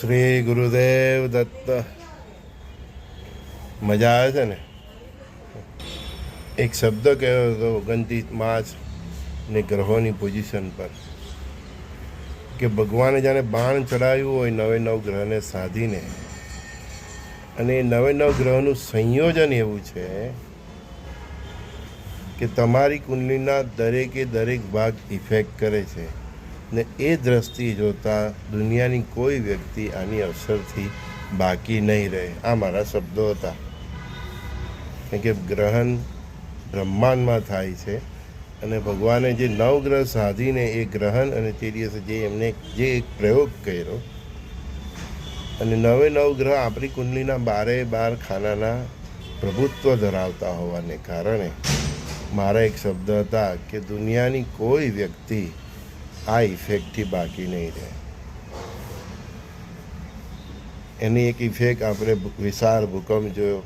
શ્રી ગુરુદેવ દત્ત. મજા આવે છે ને? એક શબ્દ કહેવો હતો ઓગણત્રીસ માર્ચ ને ગ્રહોની પોઝિશન પર. કે ભગવાને જાણે બાણ ચડાવ્યું હોય નવે નવ ગ્રહને સાધીને. અને નવે નવ ગ્રહનું સંયોજન એવું છે કે તમારી કુંડલીના દરેકે દરેક ભાગ ઇફેક્ટ કરે છે. ને એ દ્રષ્ટિ જોતા દુનિયાની કોઈ વ્યક્તિ આની અસરથી બાકી નહીં રહે. આ મારા શબ્દો હતા. કે ગ્રહણ બ્રહ્માંડમાં થાય છે અને ભગવાને જે નવગ્રહ સાધીને એ ગ્રહણ અને તે દિવસે જે એમને જે એક પ્રયોગ કર્યો અને નવે નવગ્રહ આપણી કુંડલીના બારે બાર ખાનાના પ્રભુત્વ ધરાવતા હોવાને કારણે મારા એક શબ્દ હતા કે દુનિયાની કોઈ વ્યક્તિ આ ઇફેક્ટથી બાકી નહીં રહે. એની એક ઇફેક્ટ આપણે વિશાળ ભૂકંપ જોયો.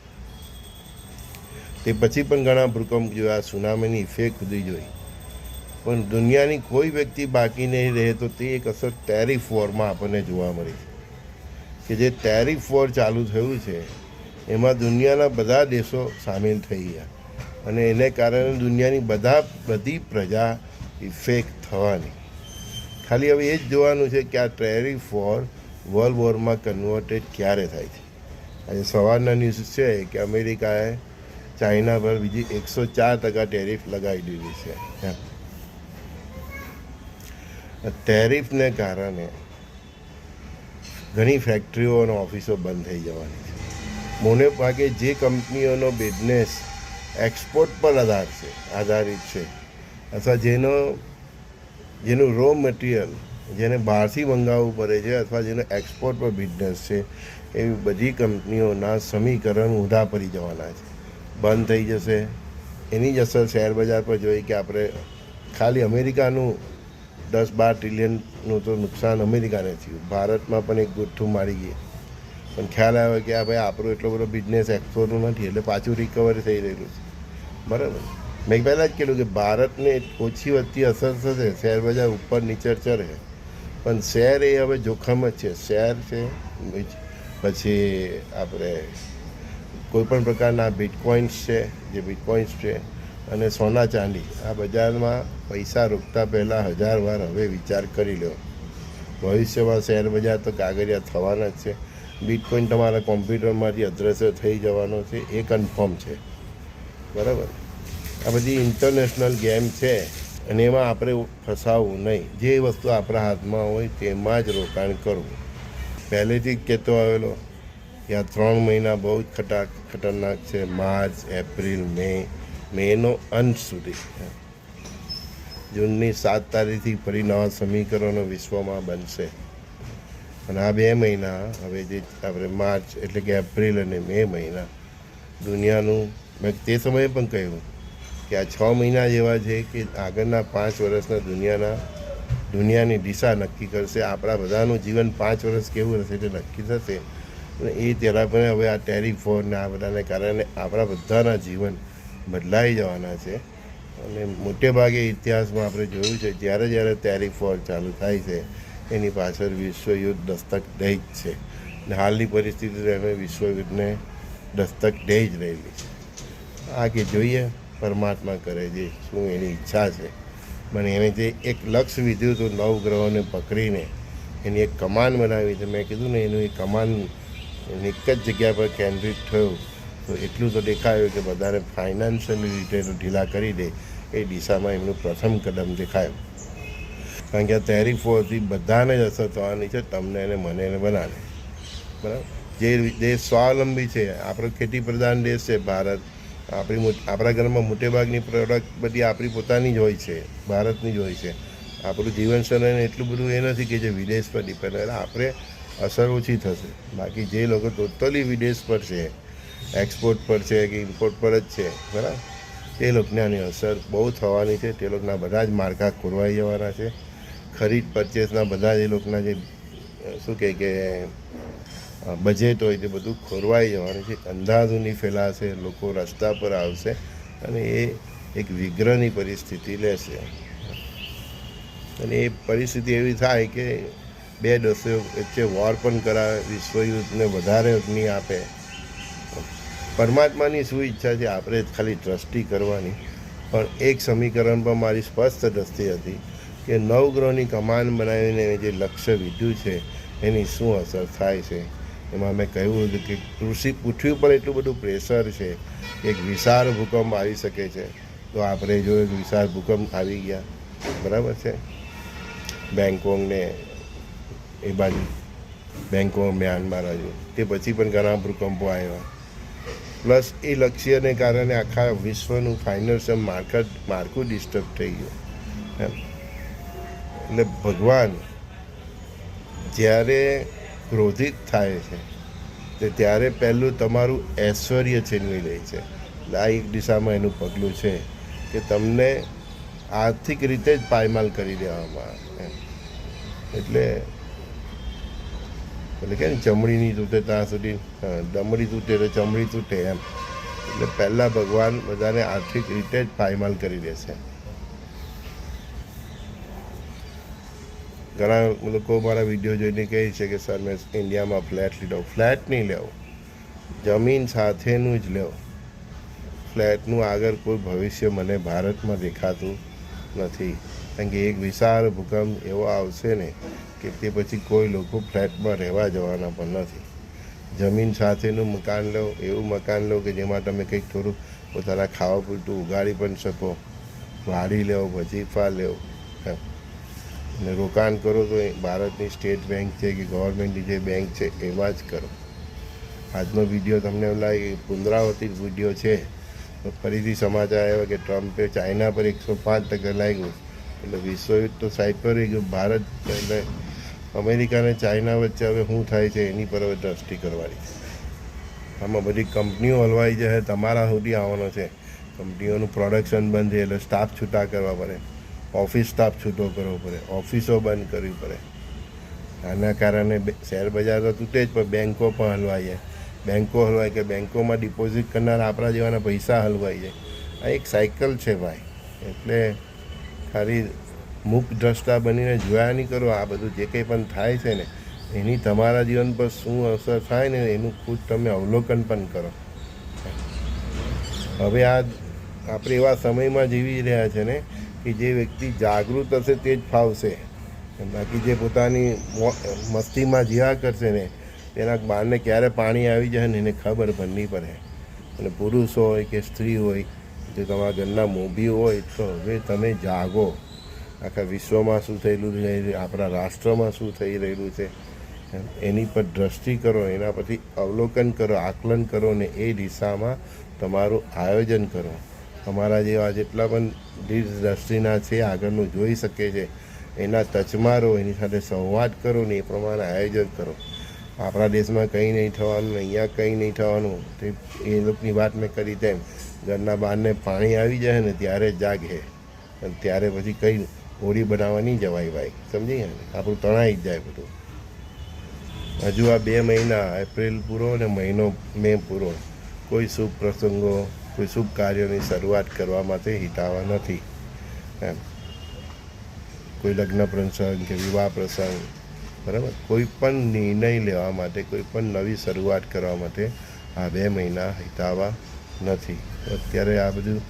તે પછી પણ ઘણા ભૂકંપ જોયા સુનામીની ઇફેક્ટ સુધી જોઈ. પણ દુનિયાની કોઈ વ્યક્તિ બાકી નહીં રહે તો તે એક અસર ટેરિફ વોરમાં આપણને જોવા મળી છે. કે જે ટેરિફ વોર ચાલુ થયું છે, એમાં દુનિયાના બધા દેશો સામેલ થઈ ગયા. અને એને કારણે દુનિયાની બધા, બધી પ્રજા ઇફેક્ટ થવાની. ખાલી હવે એ જ જોવાનું છે કે આ ટેરિફ ફોર વર્લ્ડ વોરમાં કન્વર્ટેડ ક્યારે થાય છે. આજે સવારના ન્યૂઝ છે કે અમેરિકાએ ચાઇના પર બીજી એકસો ચાર ટકા ટેરિફ લગાવી દીધી છે. ટેરિફને કારણે ઘણી ફેક્ટરીઓ અને ઓફિસો બંધ થઈ જવાની છે. મોને ભાગે જે કંપનીઓનો બિઝનેસ એક્સપોર્ટ પર આધાર છે, આધારિત છે, અથવા જેનો જેનું રો મટીરિયલ જેને બહારથી મંગાવવું પડે છે અથવા જેનો એક્સપોર્ટ પર બિઝનેસ છે, એવી બધી કંપનીઓના સમીકરણ ઊંધા પડી જવાના છે. બંધ થઈ જશે. એની જ અસર શેર બજાર પર જોઈ કે આપણે ખાલી અમેરિકાનું દસ બાર ટ્રિલિયનનું તો નુકસાન અમેરિકાને થયું. ભારતમાં પણ એક ગુઠ્ઠું મારી ગઈ. પણ ખ્યાલ આવ્યો કે આ ભાઈ આપણો એટલો બધો બિઝનેસ એક્સપોર્ટનું નથી, એટલે પાછું રિકવરી થઈ રહેલું છે. બરાબર? મેં પહેલાં જ કીધું કે ભારતને ઓછી વધતી અસર થશે, શેર બજાર ઉપર નીચે ચડે. પણ શેર એ હવે જોખમ જ છે. શેર છે પછી આપણે કોઈપણ પ્રકારના બિટકોઇન્સ છે, જે બિટકોઇન્સ છે અને સોના ચાંદી, આ બજારમાં પૈસા રોકતા પહેલાં હજાર વાર હવે વિચાર કરી લો ભવિષ્યમાં શેર બજાર તો કાગળિયા થવાના જ છે. બિટકોઇન તમારા કોમ્પ્યુટરમાંથી અદ્રશ્ય થઈ જવાનો છે, એ કન્ફર્મ છે. બરાબર? આ બધી ઇન્ટરનેશનલ ગેમ છે અને એમાં આપણે ફસાવવું નહીં. જે વસ્તુ આપણા હાથમાં હોય તેમાં જ રોકાણ કરવું. પહેલેથી જ કહેતો આવેલો કે આ ત્રણ મહિના બહુ જ ખટા, ખતરનાક છે, માર્ચ, એપ્રિલ, મે, મેનો અંત સુધી. જૂનની સાત તારીખથી ફરી નવા સમીકરણો વિશ્વમાં બનશે. અને આ બે મહિના, હવે જે આપણે માર્ચ એટલે કે એપ્રિલ અને મે મહિના, દુનિયાનું મેં તે સમયે પણ કહ્યું કે આ છ મહિના જેવા છે કે આગળના પાંચ વર્ષના દુનિયાના દુનિયાની દિશા નક્કી કરશે. આપણા બધાનું જીવન પાંચ વર્ષ કેવું હશે તે નક્કી થશે. અને એ ત્યારે પણ હવે આ ટેલિફોન ને આ બધાને કારણે આપણા બધાના જીવન બદલાઈ જવાના છે. અને મોટે ભાગે ઇતિહાસમાં આપણે જોયું છે, જ્યારે જ્યારે ટેલિફોન ચાલુ થાય છે, એની પાછળ વિશ્વયુદ્ધ દસ્તક દે જ છે. અને હાલની પરિસ્થિતિ અમે વિશ્વયુદ્ધને દસ્તક દે જ રહેલી છે. આ કે જોઈએ પરમાત્મા કરે છે, શું એની ઈચ્છા છે. પણ એને જે એક લક્ષ્ય વિધ્યું હતું નવ ગ્રહોને પકડીને એની એક કમાન બનાવી છે. મેં કીધું ને, એનું એ કમાન એની એક જ જગ્યા પર કેન્દ્રિત થયું. તો એટલું તો દેખાયું કે બધાને ફાઇનાન્શિયલી રીતે ઢીલા કરી દે. એ દિશામાં એમનું પ્રથમ કદમ દેખાયું. કારણ કે આ તહેરીફોથી બધાને જ અસર થવાની છે, તમને અને મને એને બનાવે બરાબર? જે દેશ સ્વાવલંબી છે, આપણો ખેતી પ્રધાન દેશ છે, ભારત. આપણી આપણા ઘરમાં મોટેભાગની પ્રોડક્ટ બધી આપણી પોતાની જ હોય છે, ભારતની જ હોય છે. આપણું જીવનશૈલી એટલું બધું એ નથી કે જે વિદેશ પર ડિપેન્ડ એટલે આપણે અસર ઓછી થશે. બાકી જે લોકો ટોટલી વિદેશ પર છે એક્સપોર્ટ પર છે કે ઇમ્પોર્ટ પર જ છે, બરાબર? તે લોકોને આની અસર બહુ થવાની છે. તે લોકોના બધા જ માળખા ખોરવાઈ જવાના છે. ખરીદ પરચેસના બધા જ એ લોકોના જે, શું કહે કે બજેટ હોય તે બધું ખોરવાઈ જવાનું છે. અંધાધૂની ફેલાશે, લોકો રસ્તા પર આવશે અને એ એક વિગ્રહની પરિસ્થિતિ લેશે. અને એ પરિસ્થિતિ એવી થાય કે બે દસો વચ્ચે વોર પણ કરાવે વિશ્વયુદ્ધને વધારે અગ્નિ આપે. પરમાત્માની શું ઈચ્છા છે? આપણે ખાલી દ્રષ્ટિ કરવાની. પણ એક સમીકરણ પર મારી સ્પષ્ટ દ્રષ્ટિ હતી કે નવગ્રહની કમાન બનાવીને જે લક્ષ્ય વિધ્યું છે, એની શું અસર થાય છે? એમાં મેં કહ્યું હતું કે કૃષિ પૃથ્વી પર એટલું બધું પ્રેશર છે કે એક વિશાળ ભૂકંપ આવી શકે છે. તો આપણે જો એક વિશાળ ભૂકંપ આવી ગયા, બરાબર છે? બેંગકોંગને એ બાજુ, બેંગકોંગ, મ્યાનમાર હજુ તે પછી પણ ઘણા ભૂકંપો આવ્યા. પ્લસ એ લક્ષ્યને કારણે આખા વિશ્વનું ફાઇનાન્શિયલ માર્કેટ માળખું ડિસ્ટર્બ થઈ ગયું. એમ. એટલે ભગવાન, જ્યારે ક્રોધિત થાય છે. તે ત્યારે પહેલું તમારું ઐશ્વર્ય છીનવી લે છે. આ દિશામાં એનું પગલું છે કે તમને આર્થિક રીતે જ પાયમાલ કરી દેવામાં આવે. એટલે એટલે કે ચમડી નહીં તૂટે ત્યાં સુધી દમડી તૂટે તો ચમડી તૂટે એમ. એટલે પહેલાં ભગવાન બધાને આર્થિક રીતે જ પાયમાલ કરી દેશે. ઘણા લોકો મારા વીડિયો જોઈને કહે છે કે, સર, મેં ઇન્ડિયામાં ફ્લેટ લીધો. ફ્લેટ નહીં લેવો. જમીન સાથેનું જ લેવો. ફ્લેટનું આગળ કોઈ ભવિષ્ય મને ભારતમાં દેખાતું નથી. કારણ કે એક વિશાળ ભૂકંપ એવો આવશે ને કે તે પછી કોઈ લોકો ફ્લેટમાં રહેવા જવાના પણ નથી. જમીન સાથેનું મકાન લો, એવું મકાન લો કે જેમાં તમે કંઈક થોડું પોતાના ખાવા પૂરતું ઉગાડી પણ શકો. વાડી લેવો વજીફા લેવો. અને રોકાણ કરો તો ભારતની સ્ટેટ બેંક છે કે ગવર્મેન્ટની જે બેંક છે એમાં જ કરો. આજનો વીડિયો તમને લાગે પુનરાવર્તિત વીડિયો છે, તો ફરીથી સમાચાર આવ્યા કે ટ્રમ્પે ચાઇના પર એકસો પાંચ ટકા લાગ્યું. એટલે વિશ્વયુદ્ધ તો સાઈડ પર રહી ગયું. ભારત એટલે અમેરિકા અને ચાઇના વચ્ચે હવે શું થાય છે, એની પર હવે દ્રષ્ટિ કરવાની છે. આમાં બધી કંપનીઓ હલવાઈ જશે, તમારા સુધી આવવાનો છે. કંપનીઓનું પ્રોડક્શન બંધ છે, એટલે સ્ટાફ છૂટા કરવા પડે. ઓફિસ સ્ટાફ છૂટો કરવો પડે, ઓફિસો બંધ કરવી પડે. આના કારણે શેર બજાર તો તૂટે જ, પણ બેન્કો પણ હલવાઈ જાય. બેન્કો હલવાય કે બેન્કોમાં ડિપોઝિટ કરનાર આપણા જેવાના પૈસા હલવાઈ જાય. આ એક સાયકલ છે ભાઈ. એટલે ખાલી મુખ દ્રષ્ટા બનીને જોયા નહીં કરો, આ બધું જે કંઈ પણ થાય છે ને, એની તમારા જીવન પર શું અસર થાય ને, એનું ખુદ તમે અવલોકન પણ કરો. હવે આ, આપણે એવા સમયમાં જીવી રહ્યા છે ને કે જે વ્યક્તિ જાગૃત હશે તે જ ફાવશે. બાકી જે પોતાની મસ્તીમાં જીવા કરશે ને, તેના બારને ક્યારે પાણી આવી જાય ને એને ખબર પણ નહીં પડે. અને પુરુષ હોય કે સ્ત્રી હોય જે તમારા ઘરના મોભી હોય, તો હવે તમે જાગો. આખા વિશ્વમાં શું થયેલું છે, આપણા રાષ્ટ્રમાં શું થઈ રહેલું છે એની પર દ્રષ્ટિ કરો, એના પછી અવલોકન કરો, આકલન કરો ને એ દિશામાં તમારું આયોજન કરો. તમારા જેવા જેટલા પણ દીર્ઘ દ્રષ્ટિના છે, આગળનું જોઈ શકે છે, એના ટચમાં રહો, એની સાથે સંવાદ કરો ને એ પ્રમાણે આયોજન કરો. આપણા દેશમાં કંઈ નહીં થવાનું, અહીંયા કંઈ નહીં થવાનું. તે એ લોકોની વાત મેં કરી તેમ, ઘરના બહારને પાણી આવી જાય ને ત્યારે જાગે. અને ત્યારે પછી કંઈ હોળી બનાવવાની જવાય ભાઈ. સમજી ગયા આપણું તણાઈ જ જાય બધું. હજુ આ બે મહિના, એપ્રિલ પૂરો ને મહિનો મે પૂરો. કોઈ શુભ પ્રસંગો કોઈ શુભ કાર્યોની શરૂઆત કરવા માટે હિતાવા નથી. એમ. કોઈ લગ્ન પ્રસંગ કે વિવાહ પ્રસંગ, બરાબર? કોઈ પણ નિર્ણય લેવા માટે, કોઈ પણ નવી શરૂઆત કરવા માટે આ બે મહિના હિતાવા નથી. અત્યારે આ બધું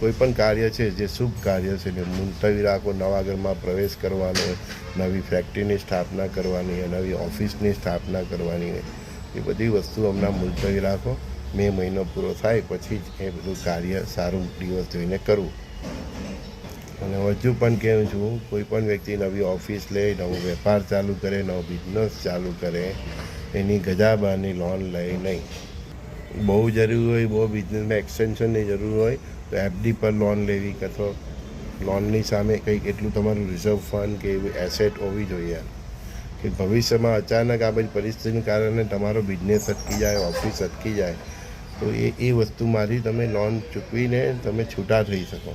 કોઈ પણ કાર્ય છે જે શુભ કાર્ય છે, ને મુલતવી રાખો નવા ઘરમાં પ્રવેશ કરવાનો, નવી ફેક્ટરીની સ્થાપના કરવાની, નવી ઓફિસની સ્થાપના કરવાની, એ બધી વસ્તુ હમણાં મુલતવી રાખો મે મહિનો પૂરો થાય પછી જ એ બધું કાર્ય સારું દિવસ જોઈને કરવું અને હજુ પણ કહું છું, કોઈ પણ વ્યક્તિ નવી ઓફિસ લે, નવો વેપાર ચાલુ કરે, નવો બિઝનેસ ચાલુ કરે, એની ગજાબાની લોન લે નહીં. બહુ જરૂર હોય, બહુ બિઝનેસમાં એક્સટેન્શનની જરૂર હોય, તો એફડી પર લોન લેવી કથો લોનની સામે કંઈક એટલું તમારું રિઝર્વ ફંડ કે એવી એસેટ હોવી જોઈએ. કે ભવિષ્યમાં અચાનક આ બધી પરિસ્થિતિને કારણે તમારો બિઝનેસ અટકી જાય ઓફિસ અટકી જાય તો એ એ વસ્તુમાંથી તમે લોન ચૂકવીને તમે છૂટા થઈ શકો.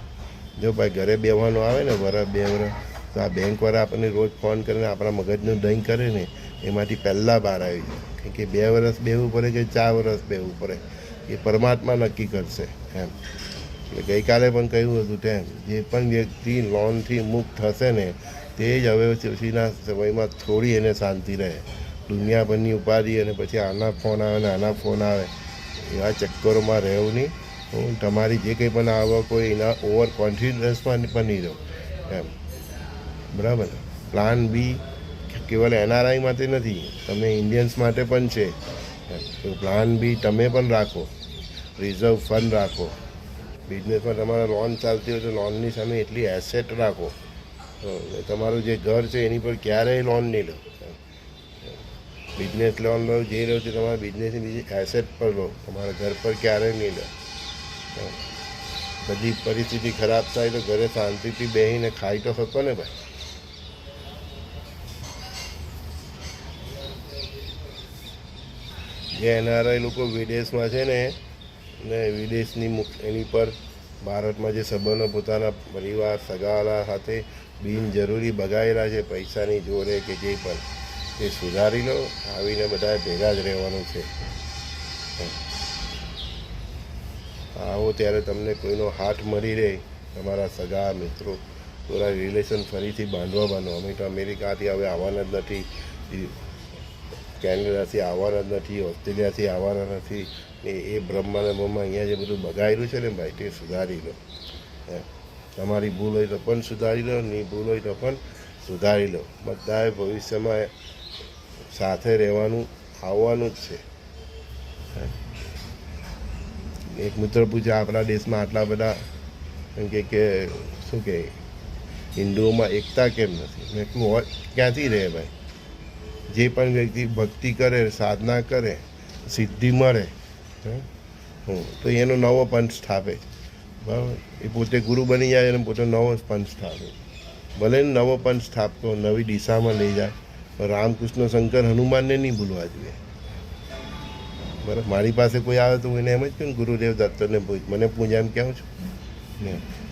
જો ભાઈ ઘરે બેવાનું આવે ને વરસ બે વરસ તો આ બેંકવાળા આપણને રોજ ફોન કરીને આપણા મગજનું દહીં કરે ને, એમાંથી પહેલાં બહાર આવી જાય. કેમ કે બે વરસ બેવું પડે કે ચાર વરસ બેવું પડે? એ પરમાત્મા નક્કી કરશે, એમ. એટલે ગઈકાલે પણ કહ્યું હતું તેમ, જે પણ વ્યક્તિ લોનથી મુક્ત થશે ને, તે જ હવે પછીના સમયમાં થોડી એને શાંતિ રહે. દુનિયાભરની ઉપાધિ અને પછી આના ફોન આવે ને આના ફોન આવે. એવા ચક્કરોમાં રહેવું નહીં. હું તમારી જે કંઈ પણ આવક હોય એના ઓવર કોન્ફિડન્સમાં પણ નહીં રહું. એમ. બરાબર? પ્લાન બી કેવલ એનઆરઆઈ માટે નથી. તમે ઇન્ડિયન્સ માટે પણ છે. તો પ્લાન બી તમે પણ રાખો. રિઝર્વ ફંડ રાખો. બિઝનેસમાં તમારે લોન ચાલતી હોય તો લોનની સામે એટલી એસેટ રાખો. તમારું જે ઘર છે એની પર ક્યારેય લોન નહીં લો. બિઝનેસ લોન લો, જે લો છો તમારા બિઝનેસની બીજી એસેટ પર લો. તમારા ઘર પર ક્યારેય નહીં લો. બધી પરિસ્થિતિ ખરાબ થાય તો ઘરે શાંતિથી બેસીને ખાઈ તો શકો ને ભાઈ. જે એનઆરઆઈ લોકો વિદેશમાં છે ને ને વિદેશની એની પર ભારતમાં જે સંબંધો પોતાના પરિવાર સગાવાળા સાથે બિનજરૂરી બગાડેલા છે પૈસાની જોડે કે જે પણ. એ સુધારી લો આવીને બધાએ ભેગા જ રહેવાનું છે. આવો ત્યારે તમને કોઈનો હાથ મળી રહે, તમારા સગા, મિત્રો થોડા રિલેશન ફરીથી બાંધવા બાંધો અમે તો અમેરિકાથી હવે આવવાના જ નથી કેનેડાથી આવવાના જ નથી, ઓસ્ટ્રેલિયાથી આવવાના નથી એ એ બ્રહ્માને બ્રહ્મા અહીંયા જે બધું બગાડ્યું છે ને ભાઈ, તે સુધારી લો. તમારી ભૂલ હોય તો પણ સુધારી લો, ની ભૂલ હોય તો પણ સુધારી લો. બધાએ ભવિષ્યમાં સાથે રહેવાનું આવવાનું જ છે. એક મિત્ર પૂછે, આપણા દેશમાં આટલા બધા એમ કે કે, શું કહે હિન્દુઓમાં એકતા કેમ નથી? મેં કહ્યું હોય, ક્યાંથી રહે ભાઈ? જે પણ વ્યક્તિ ભક્તિ કરે, સાધના કરે, સિદ્ધિ મળે તો એનો નવો પંથ સ્થાપે બરાબર? એ પોતે ગુરુ બની જાય અને પોતે નવો પંથ સ્થાપે ભલે નવો પંથ સ્થાપતો, નવી દિશામાં લઈ જાય રામકૃષ્ણ શંકર હનુમાનને નહીં ભૂલવા જોઈએ. બરાબર? મારી પાસે કોઈ આવે તો હું એને એમ જ કહું, ગુરુદેવ દત્તને મને પૂજા એમ કહું છું?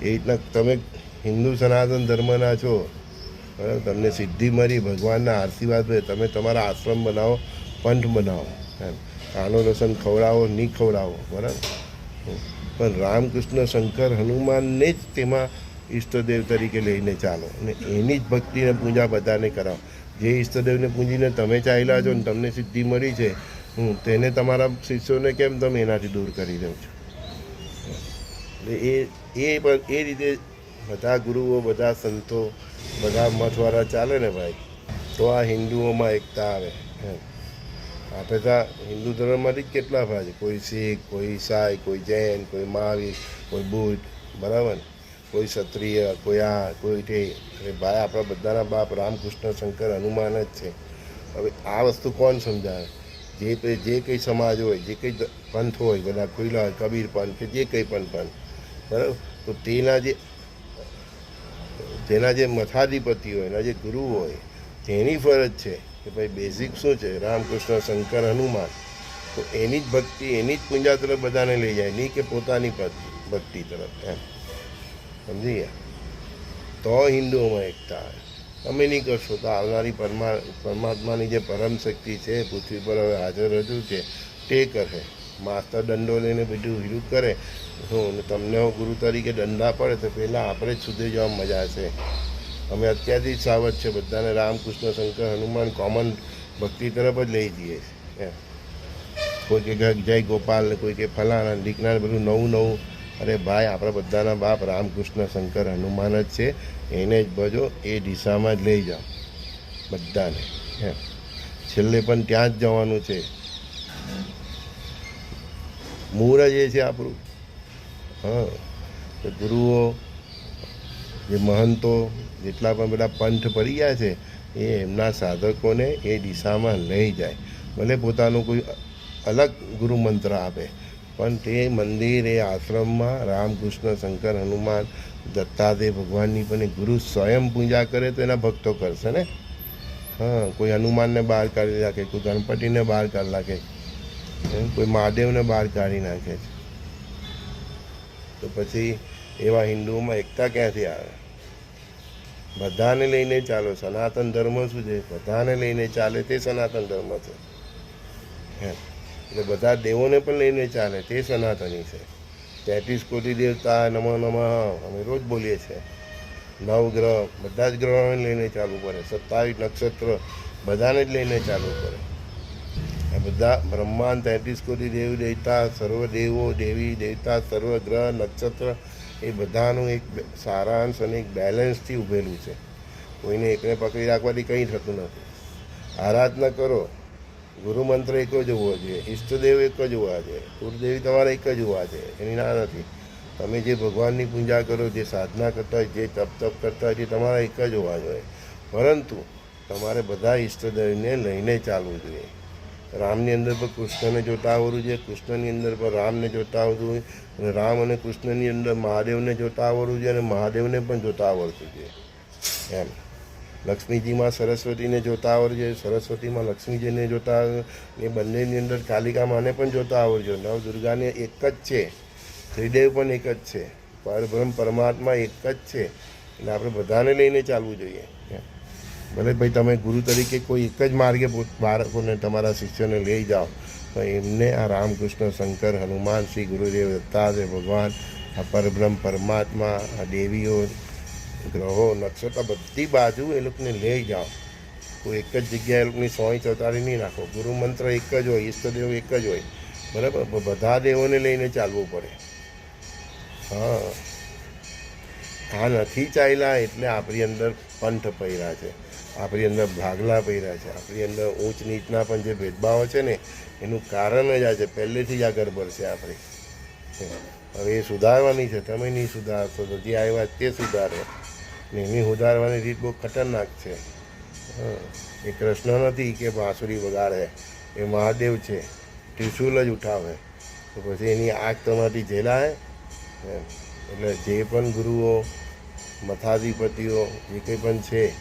એ રીતના તમે હિન્દુ સનાતન ધર્મના છો, બરાબર? તમને સિદ્ધિ મળી, ભગવાનના આશીર્વાદ હોય તમે તમારા આશ્રમ બનાવો, પંથ બનાવો, એમ. કાનો રસન ખવડાવો, નહીં ખવડાવો, બરાબર? પણ રામકૃષ્ણ શંકર હનુમાનને જ તેમાં ઈષ્ટદેવ તરીકે લઈને ચાલો. અને એની જ ભક્તિને પૂજા બધાને કરાવો. જે ઈષ્ટદેવને પૂજીને તમે ચાલ્યા છો ને તમને સિદ્ધિ મળી છે, હું તેને તમારા શિષ્યોને કેમ તમે એનાથી દૂર કરી દઉં છો? એટલે એ એ પણ એ રીતે બધા ગુરુઓ, બધા સંતો, બધા મઠવાળા ચાલે ને ભાઈ, તો આ હિન્દુઓમાં એકતા આવે. આપણે તો હિન્દુ ધર્મમાંથી જ કેટલા ભાઈ કોઈ શીખ, કોઈ ઈસાઈ, કોઈ જૈન, કોઈ મહાવીર કોઈ બુદ્ધ, બરાબર ને? કોઈ ક્ષત્રિય, કોઈ આ, કોઈ તે અરે ભાઈ, આપણા બધાના બાપ રામકૃષ્ણ, શંકર, હનુમાન જ છે. હવે આ વસ્તુ કોણ સમજાવે? જે જે કંઈ સમાજ હોય, જે કંઈ પંથ હોય, બધા ખુલ્લા હોય, કબીર પંથ કે જે કંઈ પણ પંથ, બરાબર? તો તેના જે તેના જે મથાધિપતિ હોય, એના જે ગુરુ હોય, તેની ફરજ છે કે ભાઈ બેઝિક શું છે? રામકૃષ્ણ, શંકર, હનુમાન. તો એની જ ભક્તિ, એની જ પૂજા તરફ બધાને લઈ જાય, નહીં કે પોતાની ભક્તિ તરફ, એમ. સમજી ગયા? તો હિન્દુઓમાં એકતા આવે. તમે નહીં કરશો તો આવનારી પરમા, પરમાત્માની જે પરમ શક્તિ છે, પૃથ્વી પર હવે હાજર હજુ છે, તે કરે. માસ્તર દંડો લઈને બધું વિરુદ્ધ કરે. હું, તમને ગુરુ તરીકે દંડા પડે તો પહેલાં આપણે જ સુધી જવા મજા છે. અમે અત્યારથી સાવધ છે, બધાને રામકૃષ્ણ, શંકર, હનુમાન, કોમન ભક્તિ તરફ જ લઈ જઈએ છીએ. કોઈ કે જય ગોપાલ કોઈ કે ફલાણા ઢીકના બધું નવું નવું અરે ભાઈ, આપણા બધાના બાપ રામકૃષ્ણ, શંકર, હનુમાન જ છે. એને જ ભજો, એ દિશામાં જ લઈ જાઓ. બધાને એમ છેલ્લે પણ ત્યાં જ જવાનું છે. મૂળ એ છે આપણું. હા. ગુરુઓ, જે મહંતો, જેટલા પણ બધા પંથ પડી ગયા છે, એ એમના સાધકોને એ દિશામાં લઈ જાય. ભલે પોતાનું કોઈ અલગ ગુરુ મંત્ર આપે. પણ તે મંદિર એ આશ્રમમાં રામકૃષ્ણ, શંકર, હનુમાન દત્તાદેવ ભગવાનની પણ ગુરુ સ્વયં પૂજા કરે તો એના ભક્તો કરશે ને? હા, કોઈ હનુમાનને બહાર કાઢી નાખે, કોઈ ગણપતિને બહાર કાઢી નાખે કોઈ મહાદેવને બહાર કાઢી નાખે છે. તો પછી એવા હિન્દુઓમાં એકતા ક્યાંથી આવે? બધાને લઈને ચાલો, સનાતન ધર્મ શું છે? બધાને લઈને ચાલે તે સનાતન ધર્મ છે. એમ એટલે બધા દેવોને પણ લઈને ચાલે, તે સનાતની છે. તેત્રીસ કોટી દેવતા નમઃ નમઃ, અમે રોજ બોલીએ છીએ. નવગ્રહ, બધા જ ગ્રહોને લઈને ચાલવું પડે. સત્તાવીસ નક્ષત્ર, બધાને જ લઈને ચાલવું પડે. આ બધા બ્રહ્માંડ તેત્રીસ કોટી દેવી દેવતા, સર્વ દેવો, દેવી દેવતા, સર્વ ગ્રહ, નક્ષત્ર, એ બધાનું એક સારાંશ અને એક બેલેન્સથી ઉભેલું છે. કોઈને એકને પકડી રાખવાથી કંઈ થતું નથી. આરાધના કરો. ગુરુ મંત્ર એક જ હોવો જોઈએ, ઈષ્ટદેવ એક જ હોવા જોઈએ, કુળદેવી તમારે એક જ હોવા જોઈએ, એની ના નથી. તમે જે ભગવાનની પૂજા કરો, જે સાધના કરતા હોય, જે તપ તપ કરતા હોય તે તમારા એક જ હોવા જોઈએ. પરંતુ તમારે બધા ઈષ્ટદેવને લઈને ચાલવું જોઈએ. રામની અંદર પણ કૃષ્ણને જોતા આવડવું જોઈએ, કૃષ્ણની અંદર પણ રામને જોતા આવડવું જોઈએ, અને રામ અને કૃષ્ણની અંદર મહાદેવને જોતા આવડવું જોઈએ, અને મહાદેવને પણ જોતા આવડતું જોઈએ. એમ. લક્ષ્મીજીમાં સરસ્વતીને જોતા આવડજો, સરસ્વતીમાં લક્ષ્મીજીને જોતા એ બંનેની અંદર કાલિકા માને પણ જોતા આવડજો. નવ દુર્ગાને એક જ છે. ત્રિદેવ પણ એક જ છે. પરબ્રહ્મ પરમાત્મા એક જ છે. એટલે આપણે બધાને લઈને ચાલવું જોઈએ. ભલે ભાઈ તમે ગુરુ તરીકે કોઈ એક જ માર્ગે બાળકોને તમારા શિષ્યને લઈ જાઓ તો એમને આ રામકૃષ્ણ, શંકર, હનુમાન, શ્રી ગુરુદેવ, દત્તાત્રેય ભગવાન, આ પરબ્રહ્મ પરમાત્મા, આ દેવીઓ ગ્રહો નક્ષત્ર બધી બાજુ એ લોકોને લઈ જાઓ. કોઈ એક જ જગ્યાએ એ લોકોની સોય ચોતારી નહીં નાખો. ગુરુ મંત્ર એક જ હોય ઈષ્ટદેવ એક જ હોય. બરાબર? બધા દેવોને લઈને ચાલવું પડે. હા. આ નથી ચાલ્યા એટલે આપણી અંદર પંથ પૈરા છે. આપણી અંદર ભાગલા પૈરા છે. આપણી અંદર ઊંચ નીચના પણ જે ભેદભાવ છે ને, એનું કારણ જ આ છે. પહેલેથી જ આ ગરબર છે આપણી. હવે એ સુધારવાની છે. તમે નહીં સુધારશો તો જે આવ્યા તે સુધારો. ને એની સુધારવાની રીત બહુ ખતરનાક છે. એ કૃષ્ણ નથી કે બાંસુરી વગાડે, એ મહાદેવ છે. ત્રિશુલ જ ઉઠાવે. તો પછી એની આગ તમારી ઝેલાય. એટલે જે પણ ગુરુઓ, મથાધિપતિઓ, જે કંઈ પણ છે,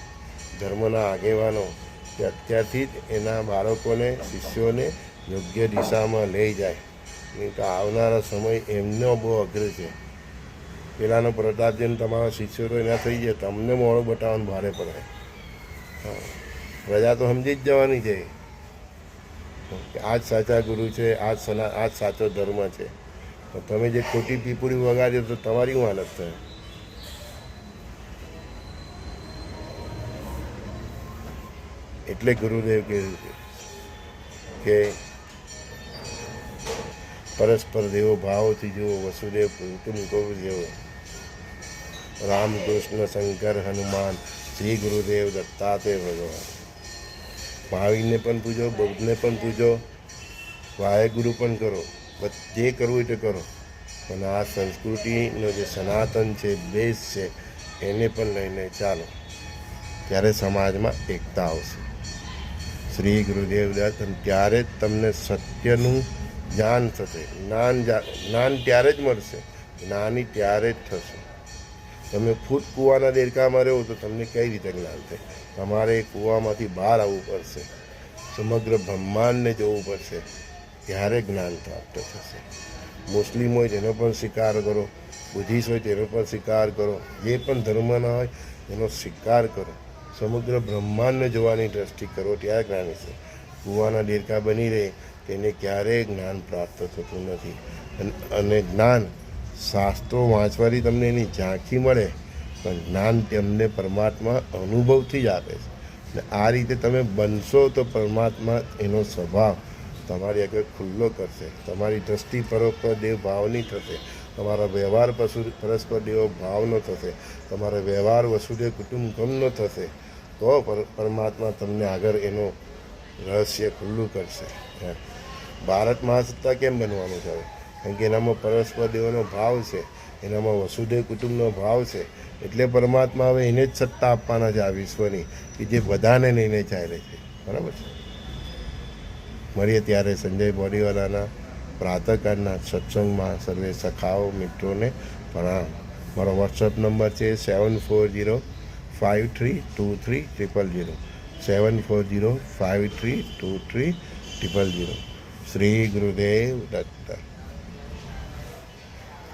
ધર્મના આગેવાનો તે અત્યારથી જ એના બાળકોને, શિષ્યોને યોગ્ય દિશામાં લઈ જાય. નહીં તો આવનારા સમય એમનો બહુ અઘરો છે. પેલાનો પ્રતાપ તમારા શિષ્યો એના થઈ જાય, તમને મોડો બતાવવાનું ભારે પડે. પ્રજા તો સમજી જ જવાની છે. આ જ સાચા ગુરુ છે, આ જ સના, આ જ સાચો ધર્મ છે. તમે જે ખોટી પીપુડી વગાડ્યો તો તમારી હું હાલત થાય? એટલે ગુરુદેવ છે કે પરસ્પર દેવો ભાવથી જુઓ વસુદેવ કુટુંબ જેવો રામ કૃષ્ણ શંકર હનુમાન શ્રી ગુરુદેવ દત્તાત્રેય ભગવાન મહાવીરને પણ પૂજો બૌદ્ધને પણ પૂજો વાહેગુરુ પણ કરો જે કરવું એટલે કરો પણ આ સંસ્કૃતિનો જે સનાતન છે બેઝ છે એને પણ લઈને ચાલો. ત્યારે સમાજમાં એકતા આવશે. શ્રી ગુરુદેવ દત્ત ત્યારે જ તમને સત્યનું જ્ઞાન થશે. જ્ઞાન જ્ઞાન ત્યારે જ મળશે. જ્ઞાની ત્યારે જ થશે. તમે ખુદ કૂવાના દેડકામાં રહો તો તમને કઈ રીતે જ્ઞાન થાય? તમારે કૂવામાંથી બહાર આવવું પડશે. સમગ્ર બ્રહ્માંડને જોવું પડશે. ત્યારે જ્ઞાન પ્રાપ્ત થશે? મુસ્લિમ હોય તેનો પણ સ્વીકાર કરો. બુદ્ધિસ્ટ હોય તેનો પણ સ્વીકાર કરો. જે પણ ધર્મના હોય એનો સ્વીકાર કરો. સમગ્ર બ્રહ્માંડને જોવાની દ્રષ્ટિ કરો ત્યારે જ્ઞાન છે કૂવાના દેડકા બની રહે, તેને ક્યારેય જ્ઞાન પ્રાપ્ત થતું નથી. અને જ્ઞાન શાસ્ત્રો વાંચવાથી તમને એની ઝાંખી મળે, પણ જ્ઞાન તમને પરમાત્મા અનુભવથી જ આપે છે. ને આ રીતે તમે બનશો તો પરમાત્મા એનો સ્વભાવ તમારી આગળ ખુલ્લો કરશે. તમારી દ્રષ્ટિ પરોપર દેવ ભાવની થશે. તમારો વ્યવહાર પશુ, પરસ્પર દેવો ભાવનો થશે. તમારો વ્યવહાર, વસુદેવ કુટુંબકમનો થશે. તો પરમાત્મા તમને આગળ એનો રહસ્ય ખુલ્લું કરશે. ભારત મહાસત્તા કેમ બનવાનું છે? કારણ કે એનામાં પરસ્પર ભાવ છે. એનામાં વસુદેવ કુટુંબનો ભાવ છે. એટલે પરમાત્મા હવે એને જ સત્તા આપવાના છે આ વિશ્વની, કે જે બધાને લઈને ચાલે છે. બરાબર છે? મળીએ ત્યારે સંજય બોડીવાલાના પ્રાતઃકાળના સત્સંગમાં સર્વે સખાઓ, મિત્રોને. પ્રણામ મારો વોટ્સઅપ નંબર છે seven four zero five three two three triple zero seven four zero five three two three triple zero Shri Gurudev Datt.